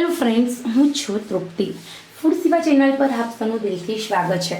Hello friends હું છું તૃપ્તિ food સેવા ચેનલ પર આપ સૌનું દિલથી સ્વાગત છે.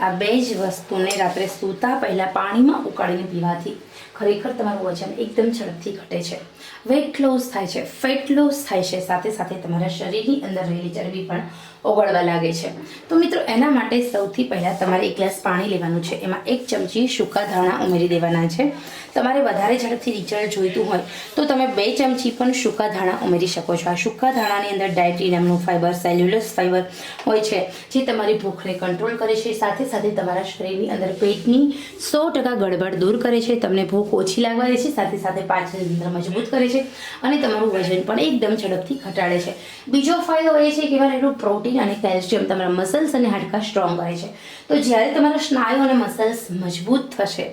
આ બે જ વસ્તુને રાત્રે સૂતા પહેલાં પાણીમાં ઉકાળીને પીવાથી ખરેખર તમારું વજન એકદમ ઝડપથી ઘટે છે. વેટ લોસ થાય છે. ફેટ લોસ થાય છે. સાથે સાથે તમારા શરીરની અંદર રહેલી ચરબી પણ ઓગળવા લાગે છે. તો મિત્રો, એના માટે સૌથી પહેલાં તમારે એક ગ્લાસ પાણી લેવાનું છે. એમાં એક ચમચી સૂકા ધાણા ઉમેરી દેવાના છે. તમારે વધારે ઝડપથી રિઝલ્ટ જોઈતું હોય તો તમે બે ચમચી પણ સૂકા ધાણા ઉમેરી શકો છો. આ સૂકા ધાણાની અંદર ડાયટી નામનું ફાઇબર સેલ્યુલસ ફાઇબર હોય છે, જે તમારી ભૂખને કંટ્રોલ કરે છે. સાથે સાથે તમારા શરીરની અંદર પેટની સો ટકા ગડબડ દૂર કરે છે. તમને ભૂખ ઓછી લાગવા દે છે, સાથે સાથે પાચન તંત્ર મજબૂત કરે છે અને તમારું વજન પણ એકદમ ઝડપથી ઘટાડે છે. બીજો ફાયદો એ છે કે એનું પ્રોટીન અને કેલ્શિયમ તમારા મસલ્સ અને હાડકાં સ્ટ્રોંગ કરે છે. તો જ્યારે તમારા સ્નાયુ અને મસલ્સ મજબૂત થશે,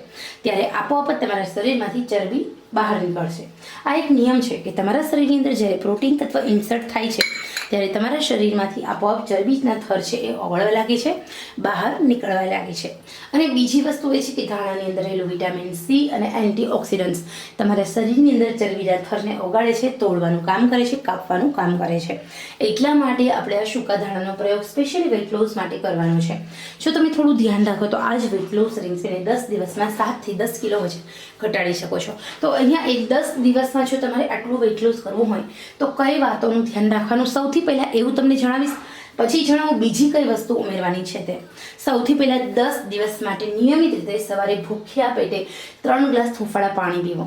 ત્યારે આપોઆપ જ તમારા શરીરમાંથી ચરબી બહાર નીકળશે. આ એક નિયમ છે કે તમારા શરીરની અંદર જ્યારે પ્રોટીન તત્વ ઇન્સર્ટ થાય છે ત્યારે તમારા શરીરમાંથી આપોઆપ ચરબીના થર છે એ ઓગળવા લાગે છે, બહાર નીકળવા લાગે છે. અને બીજી વસ્તુ એ છે કે ધાણાની અંદર રહેલું વિટામિન સી અને એન્ટીઓક્સિડન્ટ્સ તમારા શરીરની અંદર ચરબીના થરને ઓગાળે છે, તોડવાનું કામ કરે છે, કાપવાનું કામ કરે છે. એટલા માટે આપણે આ સૂકા ધાણાનો પ્રયોગ સ્પેશિયલી વેટ લોસ માટે કરવાનો છે. જો તમે થોડું ધ્યાન રાખો તો આ જ વેટ લોસ રિંગ્સને દસ દિવસમાં સાતથી દસ કિલો વજન ઘટાડી શકો છો. તો અહીંયા એક દસ દિવસમાં જો તમારે આટલું વેટ લોસ કરવું હોય તો કઈ વાતોનું ધ્યાન રાખવાનું સૌથી પહેલાં એવું તમને જણાવીશ, પછી જણાવું બીજી કઈ વસ્તુ ઉમેરવાની છે તે. સૌથી પહેલાં દસ દિવસ માટે નિયમિત રીતે સવારે ભૂખ્યા પેટે ત્રણ ગ્લાસ હૂંફાળા પાણી પીવો.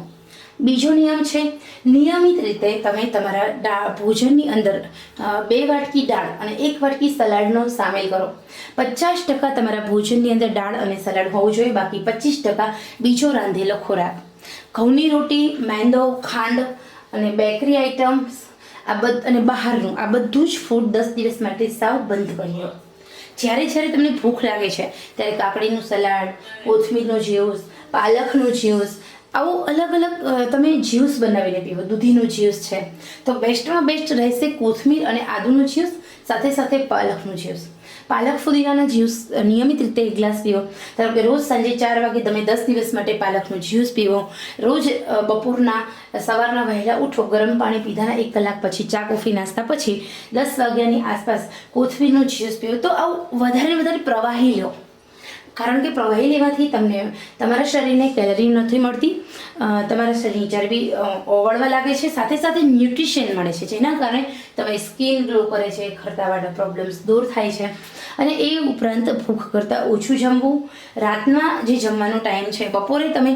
બીજો નિયમ છે, નિયમિત રીતે તમે તમારા ડા, ભોજનની અંદર બે વાટકી દાળ અને એક વાટકી સલાડનો સામેલ કરો. પચાસ ટકા તમારા ભોજનની અંદર દાળ અને સલાડ હોવું જોઈએ, બાકી પચીસ ટકા બીજો રાંધેલો ખોરાક. ઘઉંની રોટી, મેંદો, ખાંડ અને બેકરી આઇટમ્સ આ બધ, અને બહારનું, આ બધું જ ફૂડ દસ દિવસ માટે સાવ બંધ કરી જ્યારે જ્યારે તમને ભૂખ લાગે છે, ત્યારે કાકડીનું સલાડ, કોથમીરનો જ્યુસ, પાલકનો જ્યુસ, આવું અલગ અલગ તમે જ્યુસ બનાવીને પીવો, દૂધીનું જ્યુસ છે. તો બેસ્ટમાં બેસ્ટ રહેશે કોથમીર અને આદુનું જ્યુસ, સાથે સાથે પાલકનું જ્યુસ. પાલક ફુદીનાના જ્યુસ નિયમિત રીતે એક ગ્લાસ પીવો. ધારો કે રોજ સાંજે ચાર વાગે તમે દસ દિવસ માટે પાલકનું જ્યુસ પીવો. રોજ બપોરના સવારના વહેલા ઉઠો, ગરમ પાણી પીધાના એક કલાક પછી, ચા, કોફી, નાસ્તા પછી દસ વાગ્યાની આસપાસ કોથમીરનું જ્યુસ પીવો. તો આવું વધારે વધારે પ્રવાહી લો. કારણ કે પ્રવાહી લેવાથી તમને તમારા શરીરને કેલરી નથી મળતી તમારા શરીરની ચરબી ઓવળવા લાગે છે, સાથે સાથે ન્યુટ્રિશન મળે છે, જેના કારણે તમારી સ્કિન ગ્લો કરે છે, ખરતાવાળા પ્રોબ્લેમ્સ દૂર થાય છે. અને એ ઉપરાંત ભૂખ કરતાં ઓછું જમવું, રાતના જે જમવાનો ટાઈમ છે, બપોરે તમે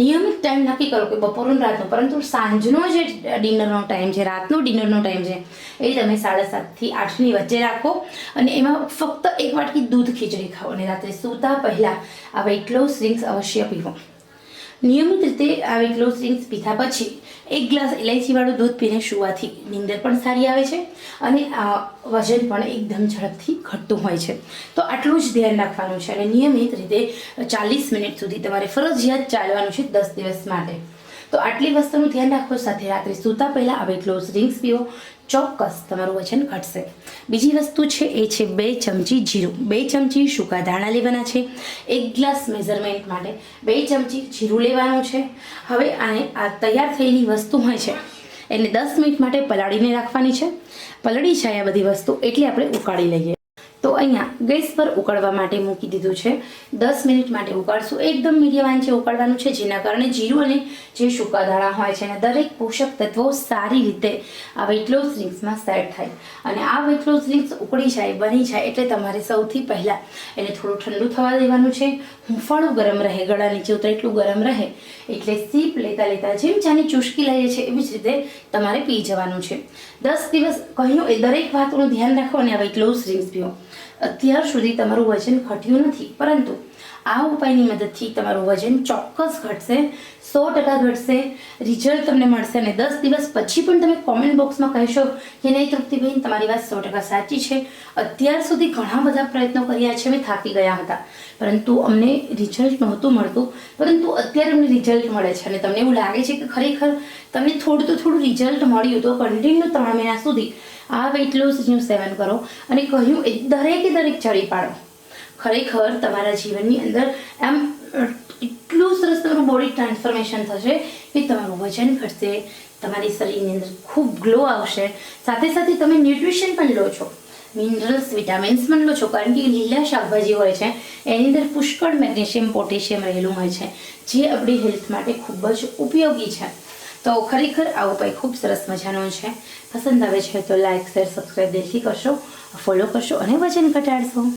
નિયમિત ટાઈમ નક્કી કરો કે બપોરનો રાતનો, પરંતુ સાંજનો જે ડિનરનો ટાઈમ છે, રાતનો ડિનરનો ટાઈમ છે, એ તમે સાડા સાતથી આઠની વચ્ચે રાખો. અને એમાં ફક્ત એક વાટકી દૂધ ખીચડી ખાઓ અને રાત્રે સૂતા પહેલાં આ વેઇટ લોસ ડ્રિંક્સ અવશ્ય પીવો. નિયમિત રીતે આ વેઇટ લોસ ડ્રિંક્સ પીધા પછી એક ગ્લાસ ઇલાયચીવાળું દૂધ પીને સુવાથી નીંદર પણ સારી આવે છે અને આ વજન પણ એકદમ ઝડપથી ઘટતું હોય છે. તો આટલું જ ધ્યાન રાખવાનું છે અને નિયમિત રીતે ચાલીસ મિનિટ સુધી તમારે ફરજિયાત ચાલવાનું છે દસ દિવસ માટે. તો આટલી વસ્તુનું ધ્યાન રાખો સાથે રાત્રે સૂતા પહેલાં આવે ક્લોઝ ડ્રિંક્સ પીઓ. ચોક્કસ તમારું વજન ઘટશે. બીજી વસ્તુ છે, એ છે બે ચમચી જીરું. બે ચમચી સૂકા ધાણા લેવાના છે. એક ગ્લાસ મેઝરમેન્ટ માટે બે ચમચી જીરું લેવાનું છે. હવે આને આ તૈયાર થયેલી વસ્તુ હોય છે, એને દસ મિનિટ માટે પલાળીને રાખવાની છે. પલળી જાય આ બધી વસ્તુ એટલે આપણે ઉકાળી લઈએ. તો અહીંયા ગેસ પર ઉકળવા માટે મૂકી દીધું છે. દસ મિનિટ માટે ઉકાળશું. એકદમ મીડિયમ આંચે ઉકાળવાનું છે, જેના કારણે જીરું અને જે સૂકા દાણા હોય છે, એના દરેક પોષક તત્વો સારી રીતે આ વેટ લોસ ડ્રિંક્સમાં સેટ થાય. અને આ વેટ લોસ ડ્રિંક્સ ઉકળી જાય, બની જાય એટલે તમારે સૌથી પહેલાં એને થોડું ઠંડુ થવા દેવાનું છે. હુંફાળું ગરમ રહે, ગળા નીચે ઉતરે એટલું ગરમ રહે, એટલે સીપ લેતા લેતા જેમ ચાની ચુસ્કી લઈએ છે, એવી જ રીતે તમારે પી જવાનું છે. દસ દિવસ કહ્યું એ દરેક વાતનું ધ્યાન રાખો અને આ વેટ લોસ ડ્રિંક્સ પીવો અત્યાર સુધી તમારું વજન ઘટ્યું નથી. પરંતુ આ ઉપાયની મદદથી તમારું વજન ચોક્કસ ઘટશે, સો ટકા ઘટશે રિઝલ્ટ તમને મળશે અને દસ દિવસ પછી પણ તમે કોમેન્ટ બોક્સમાં કહેશો કે નહીં તૃપ્તિબેન, તમારી વાત સો ટકા સાચી છે. અત્યાર સુધી ઘણા બધા પ્રયત્નો કર્યા છે, અમે થાકી ગયા હતા. પરંતુ અમને રિઝલ્ટ નહોતું મળતું. પરંતુ અત્યારે અમને રિઝલ્ટ મળે છે અને તમને એવું લાગે છે કે ખરેખર તમને થોડું તો થોડું રિઝલ્ટ મળ્યું તો કન્ટિન્યુ ત્રણ મહિના સુધી આ વેઇટ લોસનું સેવન કરો અને કહ્યું એ દરેકે દરેક ચડી પાડો. ખરેખર તમારા જીવનની અંદર આમ એટલું સરસ તમારું બોડી ટ્રાન્સફોર્મેશન થશે કે તમારું વજન ઘટશે, તમારી શરીરની અંદર ખૂબ ગ્લો આવશે. સાથે સાથે તમે ન્યુટ્રિશન પણ લો છો. મિનરલ્સ વિટામિન્સ પણ લો છો, કારણ કે લીલા શાકભાજી હોય છે, એની અંદર પુષ્કળ મેગ્નેશિયમ, પોટેશિયમ રહેલું હોય છે, જે આપણી હેલ્થ માટે ખૂબ જ ઉપયોગી છે. તો ખરેખર આ ઉપાય ખૂબ સરસ મજાનો છે. પસંદ આવે છે તો લાઇક શેર સબસ્ક્રાઈબ દિલથી કરશો ફોલો કરશો અને વજન ઘટાડશો.